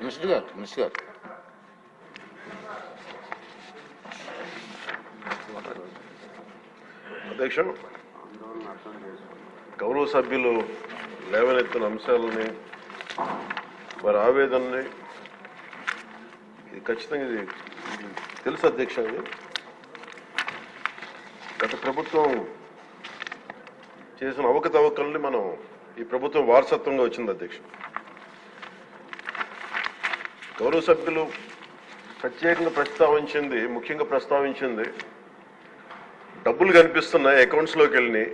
Minister గారు అధ్యక్షం అధ్యక్ష గౌరవ సభ్యులు లేవనెత్తిన అంశాలని వారి ఆవేదనని ఇది ఖచ్చితంగా ఇది ఇది తెలుసు అధ్యక్ష ఇది. గత ప్రభుత్వం చేసిన అవకతవకల్ని మనం ఈ ప్రభుత్వం వారసత్వంగా వచ్చింది అధ్యక్ష. గౌరవ సభ్యులు ప్రత్యేకంగా ప్రస్తావించింది ముఖ్యంగా ప్రస్తావించింది డబ్బులు కనిపిస్తున్నాయి అకౌంట్స్లోకి వెళ్ళి.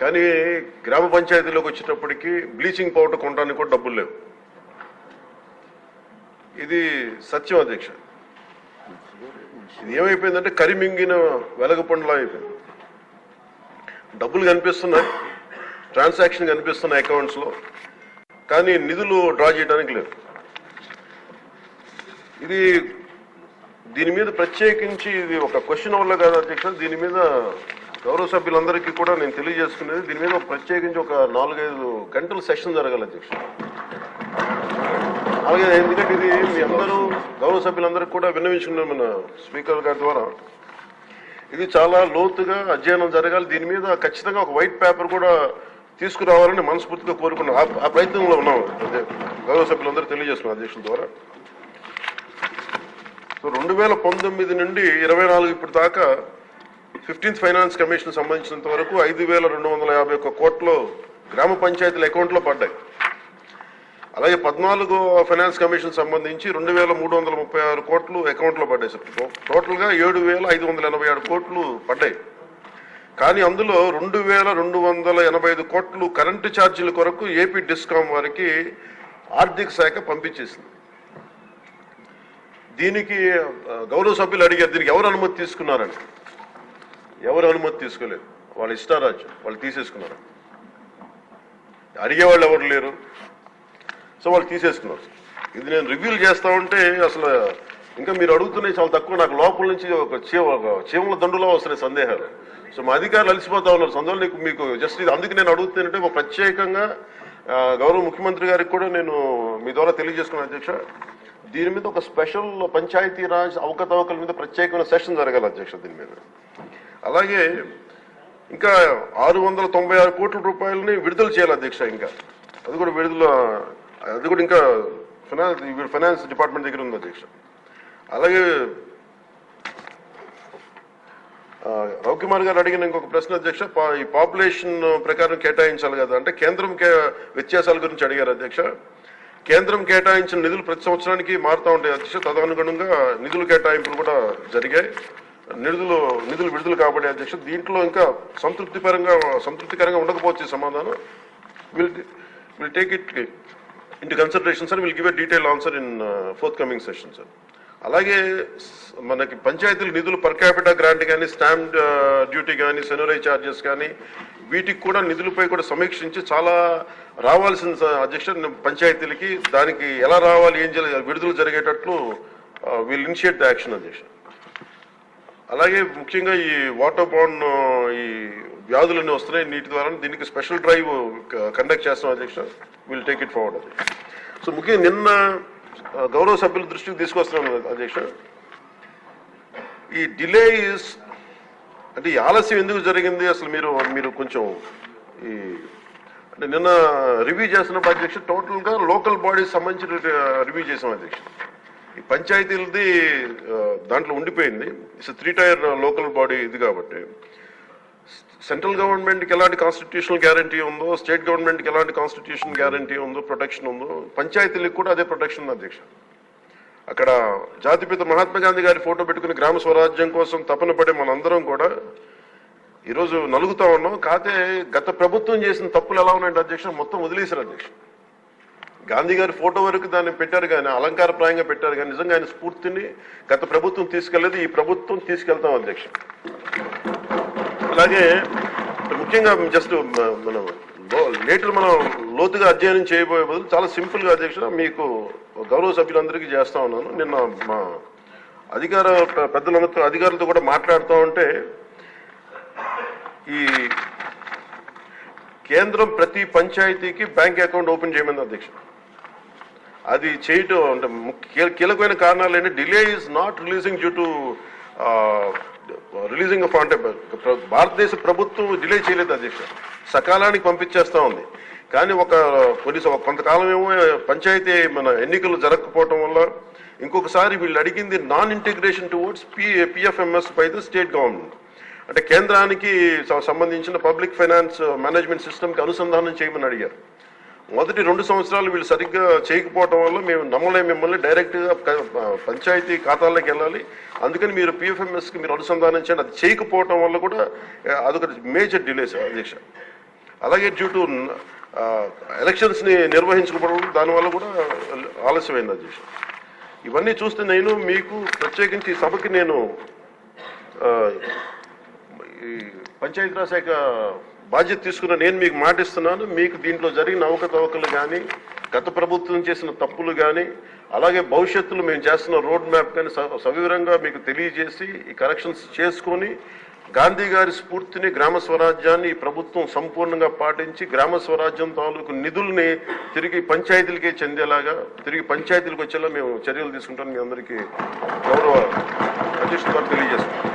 కానీ గ్రామ పంచాయతీలోకి వచ్చేటప్పటికి బ్లీచింగ్ పౌడర్ కొనడానికి కూడా డబ్బులు లేవు. ఇది సత్యం అధ్యక్ష. ఇది ఏమైపోయిందంటే కరిమింగిన వెలగపండులా అయిపోయింది. డబ్బులు కనిపిస్తున్నాయి ట్రాన్సాక్షన్ కనిపిస్తున్నాయి అకౌంట్స్లో కానీ నిధులు డ్రా చేయడానికి లేదు ఇది దీని మీద ప్రత్యేకించి ఇది ఒక క్వశ్చన్ వల్ల కాదు అధ్యక్షులు దీని మీద గౌరవ సభ్యులందరికీ కూడా నేను తెలియజేసుకునేది దీని మీద ప్రత్యేకించి ఒక నాలుగైదు గంటల సెషన్ జరగాలి అధ్యక్షులు అలాగే ఎందుకంటే ఇది మీ అందరూ గౌరవ సభ్యులందరికీ కూడా విన్నవించుకున్నాం మన స్పీకర్ గారి ద్వారా. ఇది చాలా లోతుగా అధ్యయనం జరగాలి. దీని మీద ఖచ్చితంగా ఒక వైట్ పేపర్ కూడా తీసుకురావాలని మనస్ఫూర్తిగా కోరుకున్నాం ఆ- ప్రయత్నంలో ఉన్నాం అదే గౌరవ సభ్యులందరూ తెలియజేస్తున్నాం అధ్యక్షుల ద్వారా. సో రెండు వేల పంతొమ్మిది నుండి ఇరవై నాలుగు ఇప్పుడు దాకా ఫిఫ్టీన్త్ ఫైనాన్స్ కమిషన్ సంబంధించినంత వరకు ఐదు వేల రెండు వందల యాభై ఒక్క కోట్లు గ్రామ పంచాయతీల అకౌంట్లో పడ్డాయి. అలాగే పద్నాలుగో ఫైనాన్స్ కమిషన్ సంబంధించి రెండు వేల మూడు వందల ముప్పై ఆరు కోట్లు అకౌంట్లో పడ్డాయి సార్. టోటల్గా ఏడు వేల ఐదు వందల ఎనభై ఆరు కోట్లు పడ్డాయి. కానీ అందులో రెండు వేల రెండు వందల ఎనభై ఐదు కోట్లు కరెంటు ఛార్జీల కొరకు ఏపీ డిస్కామ్ వారికి ఆర్థిక శాఖ పంపించేసింది. దీనికి గౌరవ సభ్యులు అడిగారు దీనికి ఎవరు అనుమతి తీసుకున్నారని. ఎవరు అనుమతి తీసుకోలేదు. వాళ్ళ ఇష్టారాజు వాళ్ళు తీసేసుకున్నారు. అడిగేవాళ్ళు ఎవరు లేరు. సో వాళ్ళు తీసేసుకున్నారు. ఇది నేను రివ్యూలు చేస్తా ఉంటే అసలు ఇంకా మీరు అడుగుతున్నాయి చాలా తక్కువ. నాకు లోపల నుంచి ఒక చీమ ఒక చీమల దండులో వస్తున్నాయి సందేహాలు. సో మా అధికారులు అలసిపోతా ఉన్నారు. సందువల్ల నీకు మీకు జస్ట్ ఇది అందుకు నేను అడుగుతానంటే ఒక ప్రత్యేకంగా గౌరవ ముఖ్యమంత్రి గారికి కూడా నేను మీ ద్వారా తెలియజేసుకున్నాను అధ్యక్ష. దీని మీద ఒక స్పెషల్ పంచాయతీ రాజ్ అవకతవకల మీద ప్రత్యేకమైన సెషన్ జరగాలి అధ్యక్ష దీని మీద. అలాగే ఇంకా ఆరు వందల తొంభై ఆరు కోట్ల రూపాయలని విడుదల చేయాలి అధ్యక్ష ఇంకా. అది కూడా విడుదల అది కూడా ఇంకా ఫైనాన్స్ ఫైనాన్స్ డిపార్ట్మెంట్ దగ్గర ఉంది అధ్యక్ష. అలాగే ఆ, రవికుమార్ గారు అడిగిన ఇంకొక ప్రశ్న అధ్యక్ష ఈ పాపులేషన్ ప్రకారం కేటాయించాలి కదా అంటే కేంద్రం కే వ్యత్యాసాల గురించి అడిగారు అధ్యక్ష. కేంద్రం కేటాయించిన నిధులు ప్రతి సంవత్సరానికి మారుతూ ఉంటాయి అధ్యక్ష తదనుగుణంగా నిధులు కేటాయింపులు కూడా జరిగాయి. నిధులు నిధులు విడుదల కాబట్టి అధ్యక్ష దీంట్లో ఇంకా సంతృప్తిపరంగా సంతృప్తికరంగా ఉండకపోవచ్చు ఈ సమాధానం. Will will take it into consideration sir will give a detail answer in forthcoming session sir అలాగే మనకి పంచాయతీల నిధులు పర్ క్యాపిటల్ గ్రాంట్ కానీ స్టాంప్ డ్యూటీ కానీ సెనరీ ఛార్జెస్ కానీ వీటికి కూడా నిధులపై కూడా సమీక్షించి చాలా రావాల్సిన అధ్యక్ష పంచాయతీలకి దానికి ఎలా రావాలి ఏం చేయాలి విడుదల జరిగేటట్లు విల్ ఇనిషియేట్ ద యాక్షన్ అధ్యక్ష. అలాగే ముఖ్యంగా ఈ వాటర్ బాండ్ uh, ఈ వ్యాధులన్నీ వస్తున్నాయి నీటి ద్వారా దీనికి స్పెషల్ డ్రైవ్ కండక్ట్ చేస్తాం అధ్యక్ష. Will take it forward so ముఖ్యంగా నిన్న గౌరవ సభ్యుల దృష్టికి తీసుకొస్తున్నాను అధ్యక్ష. ఈ డిలే ఇస్ అంటే ఈ ఆలస్యం ఎందుకు జరిగింది? అసలు మీరు మీరు కొంచెం ఈ అంటే నిన్న రివ్యూ చేస్తున్నప్పుడు అధ్యక్ష టోటల్గా లోకల్ బాడీస్ సంబంధించిన రివ్యూ చేసాం అధ్యక్ష. ఈ పంచాయతీలది దాంట్లో ఉండిపోయింది. It's three tier local body ఇది కాబట్టి. సెంట్రల్ గవర్నమెంట్కి ఎలాంటి కాన్స్టిట్యూషనల్ గ్యారంటీ ఉందో స్టేట్ గవర్నమెంట్కి ఎలాంటి కాన్స్టిట్యూషన్ గ్యారంటీ ఉందో ప్రొటెక్షన్ ఉందో పంచాయతీలకు కూడా అదే ప్రొటెక్షన్ ఉంది అధ్యక్ష. అక్కడ జాతిపిత మహాత్మా గాంధీ గారి ఫోటో పెట్టుకుని గ్రామ స్వరాజ్యం కోసం తపన పడే మనందరం కూడా ఈరోజు నలుగుతా ఉన్నాం. కాకపోతే గత ప్రభుత్వం చేసిన తప్పులు ఎలా ఉన్నాయంటే అధ్యక్ష మొత్తం వదిలేశారు అధ్యక్ష. గాంధీ గారి ఫోటో వరకు దాన్ని పెట్టారు కానీ అలంకారప్రాయంగా పెట్టారు కానీ నిజంగా ఆయన స్ఫూర్తిని గత ప్రభుత్వం తీసుకెళ్ళేదు. ఈ ప్రభుత్వం తీసుకెళ్తాం అధ్యక్ష. అలాగే ముఖ్యంగా జస్ట్ మనం లేటర్ మనం లోతుగా అధ్యయనం చేయబోయే బదులు చాలా సింపుల్గా అధ్యక్షుడు మీకు గౌరవ సభ్యులందరికీ చేస్తా ఉన్నాను. నిన్న మా అధికార పెద్దలందరితో అధికారులతో కూడా మాట్లాడుతూ ఉంటే ఈ కేంద్రం ప్రతి పంచాయతీకి బ్యాంక్ అకౌంట్ ఓపెన్ చేయమంది అధ్యక్ష అది చేయటం అంటే కీలకమైన కారణాలు ఏంటి? Delay is not releasing due to releasing of అంటే భారతదేశ ప్రభుత్వం డిలే చేయలేదు అధ్యక్ష. సకాలానికి పంపించేస్తా ఉంది. కానీ ఒక కొన్ని సం- కొంతకాలం ఏమో పంచాయతీ మన ఎన్నికలు జరగకపోవటం వల్ల ఇంకొకసారి వీళ్ళు అడిగింది non integration towards P PFMS by the state government. అంటే కేంద్రానికి సంబంధించిన పబ్లిక్ ఫైనాన్స్ మేనేజ్మెంట్ సిస్టమ్కి అనుసంధానం చేయమని అడిగారు. మొదటి రెండు సంవత్సరాలు వీళ్ళు సరిగ్గా చేయకపోవటం వల్ల మేము నమ్మలే మిమ్మల్ని డైరెక్ట్గా పంచాయతీ ఖాతాల్లోకి వెళ్ళాలి. అందుకని మీరు పిఎఫ్ఎంఎస్కి మీరు అనుసంధానం చేయండి. అది చేయకపోవటం వల్ల కూడా అదొక మేజర్ డిలేస్ అధ్యక్ష. అలాగే డ్యూ టు ఎలక్షన్స్ని నిర్వహించకపోవడం దానివల్ల కూడా ఆలస్యమైంది అధ్యక్ష. ఇవన్నీ చూస్తే నేను మీకు ప్రత్యేకించి సభకి నేను ఈ పంచాయతీరాజ్ శాఖ బాధ్యత తీసుకున్న నేను మీకు మాటిస్తున్నాను మీకు దీంట్లో జరిగిన అవకతవకలు కానీ గత ప్రభుత్వం చేసిన తప్పులు కానీ అలాగే భవిష్యత్తులో మేము చేస్తున్న రోడ్ మ్యాప్ కానీ స- సవివరంగా మీకు తెలియజేసి ఈ కరెక్షన్స్ చేసుకొని గాంధీ గారి స్ఫూర్తిని గ్రామ స్వరాజ్యాన్ని ఈ ప్రభుత్వం సంపూర్ణంగా పాటించి గ్రామ స్వరాజ్యం తాలూకు నిధుల్ని తిరిగి పంచాయతీలకే చెందేలాగా తిరిగి పంచాయతీలకు వచ్చేలా మేము చర్యలు తీసుకుంటాం మీ అందరికీ గౌరవ అధ్యక్షుడు గారు తెలియజేస్తున్నాం